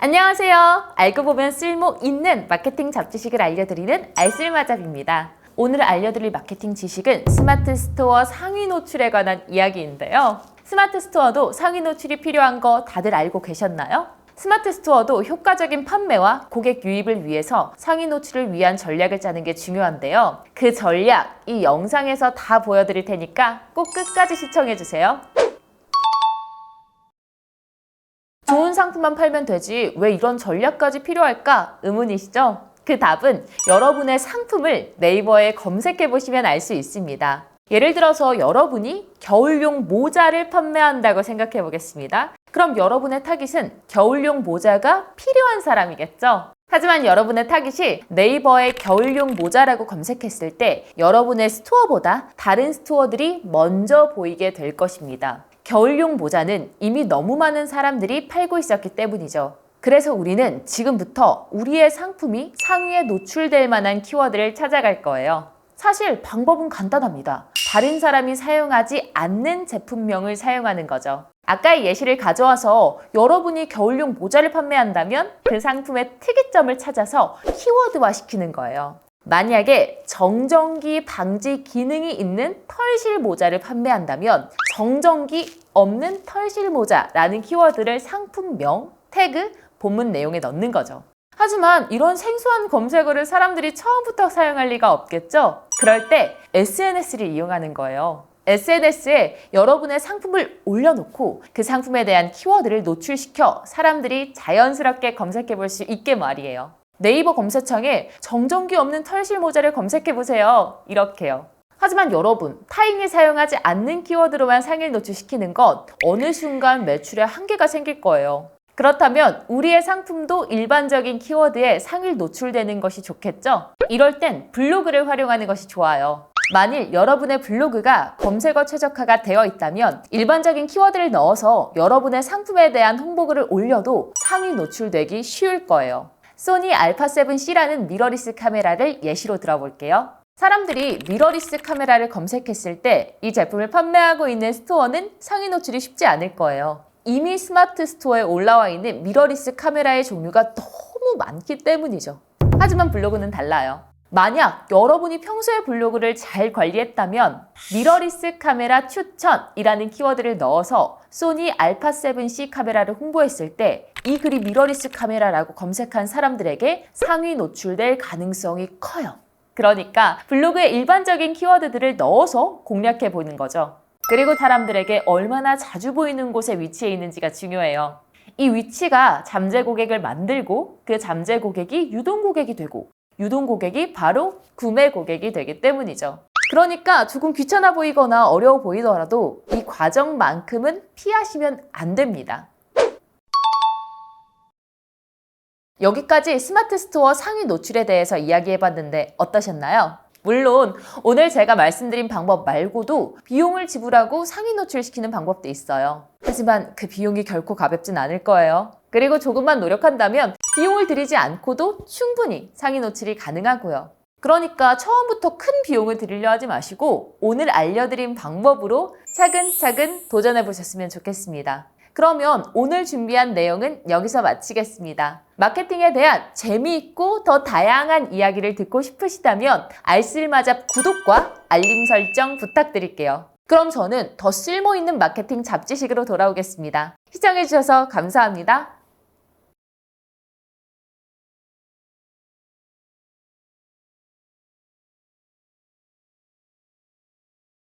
안녕하세요. 알고 보면 쓸모 있는 마케팅 잡지식을 알려드리는 알쓸마잡입니다. 오늘 알려드릴 마케팅 지식은 스마트 스토어 상위 노출에 관한 이야기인데요. 스마트 스토어도 상위 노출이 필요한 거 다들 알고 계셨나요? 스마트 스토어도 효과적인 판매와 고객 유입을 위해서 상위 노출을 위한 전략을 짜는 게 중요한데요. 그 전략, 이 영상에서 다 보여드릴 테니까 꼭 끝까지 시청해주세요. 좋은 상품만 팔면 되지 왜 이런 전략까지 필요할까 의문이시죠? 그 답은 여러분의 상품을 네이버에 검색해 보시면 알 수 있습니다. 예를 들어서 여러분이 겨울용 모자를 판매한다고 생각해 보겠습니다. 그럼 여러분의 타깃은 겨울용 모자가 필요한 사람이겠죠? 하지만 여러분의 타깃이 네이버에 겨울용 모자라고 검색했을 때 여러분의 스토어보다 다른 스토어들이 먼저 보이게 될 것입니다. 겨울용 모자는 이미 너무 많은 사람들이 팔고 있었기 때문이죠. 그래서 우리는 지금부터 우리의 상품이 상위에 노출될 만한 키워드를 찾아갈 거예요. 사실 방법은 간단합니다. 다른 사람이 사용하지 않는 제품명을 사용하는 거죠. 아까의 예시를 가져와서 여러분이 겨울용 모자를 판매한다면 그 상품의 특이점을 찾아서 키워드화 시키는 거예요. 만약에 정전기 방지 기능이 있는 털실 모자를 판매한다면 정전기 없는 털실 모자라는 키워드를 상품명, 태그, 본문 내용에 넣는 거죠. 하지만 이런 생소한 검색어를 사람들이 처음부터 사용할 리가 없겠죠? 그럴 때 SNS를 이용하는 거예요. SNS에 여러분의 상품을 올려놓고 그 상품에 대한 키워드를 노출시켜 사람들이 자연스럽게 검색해 볼 수 있게 말이에요. 네이버 검색창에 정전기 없는 털실 모자를 검색해 보세요. 이렇게요. 하지만 여러분, 타인이 사용하지 않는 키워드로만 상일 노출시키는 건 어느 순간 매출에 한계가 생길 거예요. 그렇다면 우리의 상품도 일반적인 키워드에 상일 노출되는 것이 좋겠죠? 이럴 땐 블로그를 활용하는 것이 좋아요. 만일 여러분의 블로그가 검색어 최적화가 되어 있다면 일반적인 키워드를 넣어서 여러분의 상품에 대한 홍보글을 올려도 상위 노출되기 쉬울 거예요. 소니 알파7C라는 미러리스 카메라를 예시로 들어볼게요. 사람들이 미러리스 카메라를 검색했을 때 이 제품을 판매하고 있는 스토어는 상위 노출이 쉽지 않을 거예요. 이미 스마트 스토어에 올라와 있는 미러리스 카메라의 종류가 너무 많기 때문이죠. 하지만 블로그는 달라요. 만약 여러분이 평소에 블로그를 잘 관리했다면 미러리스 카메라 추천이라는 키워드를 넣어서 소니 알파 7C 카메라를 홍보했을 때 이 글이 미러리스 카메라라고 검색한 사람들에게 상위 노출될 가능성이 커요. 그러니까 블로그에 일반적인 키워드들을 넣어서 공략해 보는 거죠. 그리고 사람들에게 얼마나 자주 보이는 곳에 위치해 있는지가 중요해요. 이 위치가 잠재 고객을 만들고 그 잠재 고객이 유동 고객이 되고 유동 고객이 바로 구매 고객이 되기 때문이죠. 그러니까 조금 귀찮아 보이거나 어려워 보이더라도 이 과정만큼은 피하시면 안 됩니다. 여기까지 스마트 스토어 상위 노출에 대해서 이야기해 봤는데 어떠셨나요? 물론 오늘 제가 말씀드린 방법 말고도 비용을 지불하고 상위 노출시키는 방법도 있어요. 하지만 그 비용이 결코 가볍진 않을 거예요. 그리고 조금만 노력한다면 비용을 들이지 않고도 충분히 상위 노출이 가능하고요. 그러니까 처음부터 큰 비용을 들이려 하지 마시고 오늘 알려드린 방법으로 차근차근 도전해 보셨으면 좋겠습니다. 그러면 오늘 준비한 내용은 여기서 마치겠습니다. 마케팅에 대한 재미있고 더 다양한 이야기를 듣고 싶으시다면 알쓸마잡 구독과 알림 설정 부탁드릴게요. 그럼 저는 더 쓸모있는 마케팅 잡지식으로 돌아오겠습니다. 시청해주셔서 감사합니다.